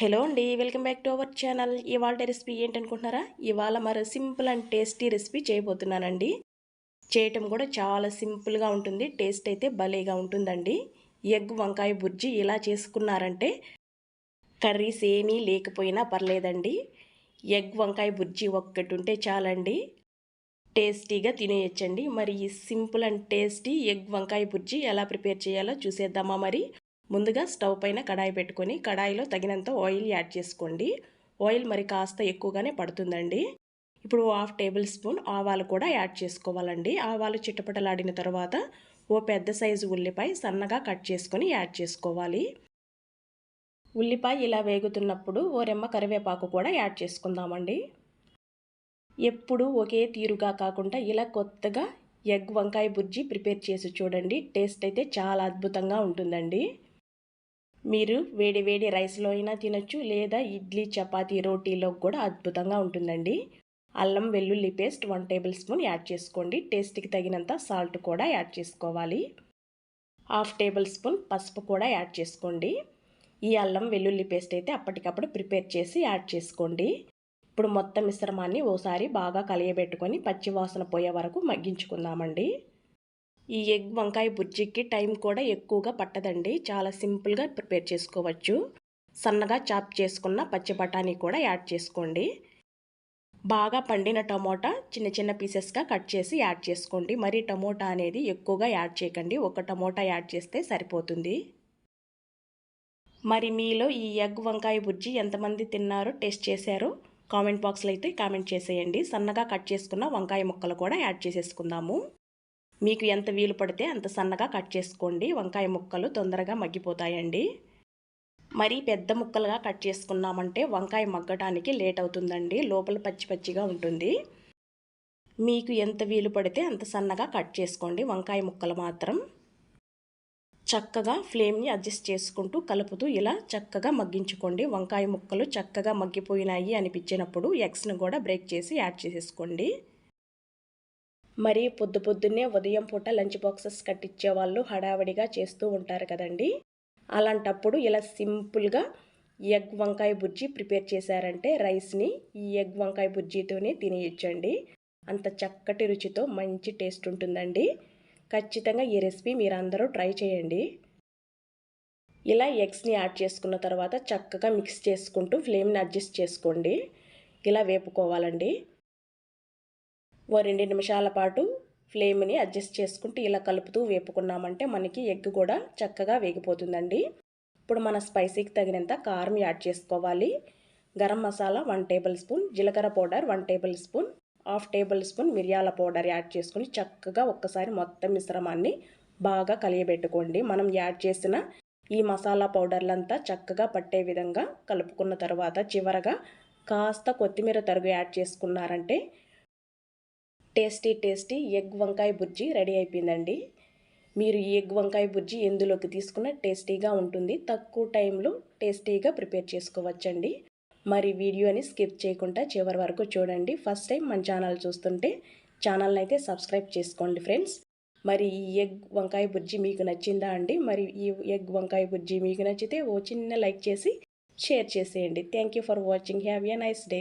Hello అండి welcome back to our channel. ఇవాళ recipe ఏంటనుకుంటున్నారా? ఇవాళ మరి సింపుల్ అండ్ టేస్టీ రెసిపీ చేయబోతున్నానండి. చేయటం కూడా చాలా సింపుల్గా ఉంటుంది టేస్ట్ అయితే భలేగా ఉంటుందండి. ఎగ్ వంకాయ బుర్జి ఇలా చేసుకున్నారంటే కర్రీస్ ఏమీ లేకపోయినా పర్లేదండి. ఎగ్ వంకాయ బుర్జి ఒక్కటి ఉంటే చాలండి. టేస్టీగా తినేయచ్చండి. మరి ఈ సింపుల్ అండ్ టేస్టీ ఎగ్ వంకాయ బుర్జి ఎలా ప్రిపేర్ చేయాలో చూసేద్దామా మరి? ముందుగా స్టవ్ పైన కడాయి పెట్టుకొని కడాయిలో తగినంత ఆయిల్ యాడ్ చేసుకోండి. ఆయిల్ మరి కాస్త ఎక్కువగానే పడుతుందండి. ఇప్పుడు హాఫ్ టేబుల్ స్పూన్ ఆవాలు కూడా యాడ్ చేసుకోవాలండి. ఆవాలు చిట్టపటలాడిన తర్వాత ఓ పెద్ద సైజు ఉల్లిపాయ సన్నగా కట్ చేసుకొని యాడ్ చేసుకోవాలి. ఉల్లిపాయ ఇలా వేగుతున్నప్పుడు ఓ రెమ్మ కరివేపాకు కూడా యాడ్ చేసుకుందామండి. ఎప్పుడు ఒకే తీరుగా కాకుండా ఇలా కొత్తగా ఎగ్ వంకాయ బుజ్జి ప్రిపేర్ చేసి చూడండి. టేస్ట్ అయితే చాలా అద్భుతంగా ఉంటుందండి. మీరు వేడి వేడి రైస్లో అయినా తినచ్చు లేదా ఇడ్లీ చపాతీ రోటీలో కూడా అద్భుతంగా ఉంటుందండి. అల్లం వెల్లుల్లి paste one tablespoon add చేసుకోండి. టేస్ట్కి తగినంత సాల్ట్ కూడా యాడ్ చేసుకోవాలి. హాఫ్ టేబుల్ స్పూన్ పసుపు కూడా యాడ్ చేసుకోండి. ఈ అల్లం వెల్లుల్లి పేస్ట్ అయితే అప్పటికప్పుడు ప్రిపేర్ చేసి యాడ్ చేసుకోండి. ఇప్పుడు మొత్తం మిశ్రమాన్ని ఓసారి బాగా కలియబెట్టుకొని పచ్చివాసన పోయే వరకు మగ్గించుకుందామండి. ఈ ఎగ్ వంకాయ బుజ్జికి టైం కూడా ఎక్కువగా పట్టదండి. చాలా సింపుల్గా ప్రిపేర్ చేసుకోవచ్చు. సన్నగా చాప్ చేసుకున్న పచ్చి బఠానీ కూడా యాడ్ చేసుకోండి. బాగా పండిన టమోటా చిన్న చిన్న పీసెస్గా కట్ చేసి యాడ్ చేసుకోండి. మరి టమోటా అనేది ఎక్కువగా యాడ్ చేయకండి. ఒక టమోటా యాడ్ చేస్తే సరిపోతుంది. మరి మీలో ఈ ఎగ్ వంకాయ బుజ్జి ఎంతమంది తిన్నారో టేస్ట్ చేశారో కామెంట్ బాక్స్లో అయితే కామెంట్ చేసేయండి. సన్నగా కట్ చేసుకున్న వంకాయ ముక్కలు కూడా యాడ్ చేసేసుకుందాము. మీకు ఎంత వీలు పడితే అంత సన్నగా కట్ చేసుకోండి. వంకాయ ముక్కలు తొందరగా మగ్గిపోతాయండి. మరీ పెద్ద ముక్కలుగా కట్ చేసుకున్నామంటే వంకాయ మగ్గటానికి లేట్ అవుతుందండి. లోపల పచ్చి పచ్చిగా ఉంటుంది. మీకు ఎంత వీలు పడితే అంత సన్నగా కట్ చేసుకోండి. వంకాయ ముక్కలు మాత్రం చక్కగా ఫ్లేమ్ని అడ్జస్ట్ చేసుకుంటూ కలుపుతూ ఇలా చక్కగా మగ్గించుకోండి. వంకాయ ముక్కలు చక్కగా మగ్గిపోయినాయి అనిపించినప్పుడు ఎగ్స్ను కూడా బ్రేక్ చేసి యాడ్ చేసేసుకోండి. మరి పొద్దు పొద్దున్నే ఉదయం పూట లంచ్ బాక్సెస్ కట్టించే వాళ్ళు హడావిడిగా చేస్తూ ఉంటారు కదండి. అలాంటప్పుడు ఇలా సింపుల్గా ఎగ్ వంకాయ బుజ్జి ప్రిపేర్ చేశారంటే రైస్ని ఈ ఎగ్ వంకాయ బుజ్జితోనే తినేయచ్చండి. అంత చక్కటి రుచితో మంచి టేస్ట్ ఉంటుందండి. ఖచ్చితంగా ఈ రెసిపీ మీరు అందరూ ట్రై చేయండి. ఇలా ఎగ్స్ని యాడ్ చేసుకున్న తర్వాత చక్కగా మిక్స్ చేసుకుంటూ ఫ్లేమ్ని అడ్జస్ట్ చేసుకోండి. ఇలా వేపుకోవాలండి. ఓ రెండు నిమిషాల పాటు ఫ్లేమ్ని అడ్జస్ట్ చేసుకుంటూ ఇలా కలుపుతూ వేపుకున్నామంటే మనకి ఎగ్ కూడా చక్కగా వేగిపోతుందండి. ఇప్పుడు మన స్పైసీకి తగినంత కారం యాడ్ చేసుకోవాలి. Garam masala one tablespoon జీలకర్ర powder one tablespoon half tablespoon మిరియాల పౌడర్ యాడ్ చేసుకుని చక్కగా ఒక్కసారి మొత్తం మిశ్రమాన్ని బాగా కలియబెట్టుకోండి. మనం యాడ్ చేసిన ఈ మసాలా పౌడర్లంతా చక్కగా పట్టే విధంగా కలుపుకున్న తర్వాత చివరగా కాస్త కొత్తిమీర తరుగు యాడ్ చేసుకున్నారంటే టేస్టీ టేస్టీ ఎగ్ వంకాయ బుజ్జి రెడీ అయిపోయిందండి. మీరు ఈ ఎగ్ వంకాయ బుజ్జి ఎందులోకి తీసుకున్న టేస్టీగా ఉంటుంది తక్కువ టైంలో టేస్టీగా ప్రిపేర్ చేసుకోవచ్చండి. మరి వీడియోని స్కిప్ చేయకుండా చివరి వరకు చూడండి. ఫస్ట్ టైం మన ఛానల్ చూస్తుంటే ఛానల్ని అయితే సబ్స్క్రైబ్ చేసుకోండి ఫ్రెండ్స్. మరి ఈ ఎగ్ వంకాయ బుజ్జి మీకు నచ్చిందా అండి? మరి ఈ ఎగ్ వంకాయ బుజ్జి మీకు నచ్చితే ఓ చిన్న లైక్ చేసి షేర్ చేసేయండి. Thank for watching. Have a nice day.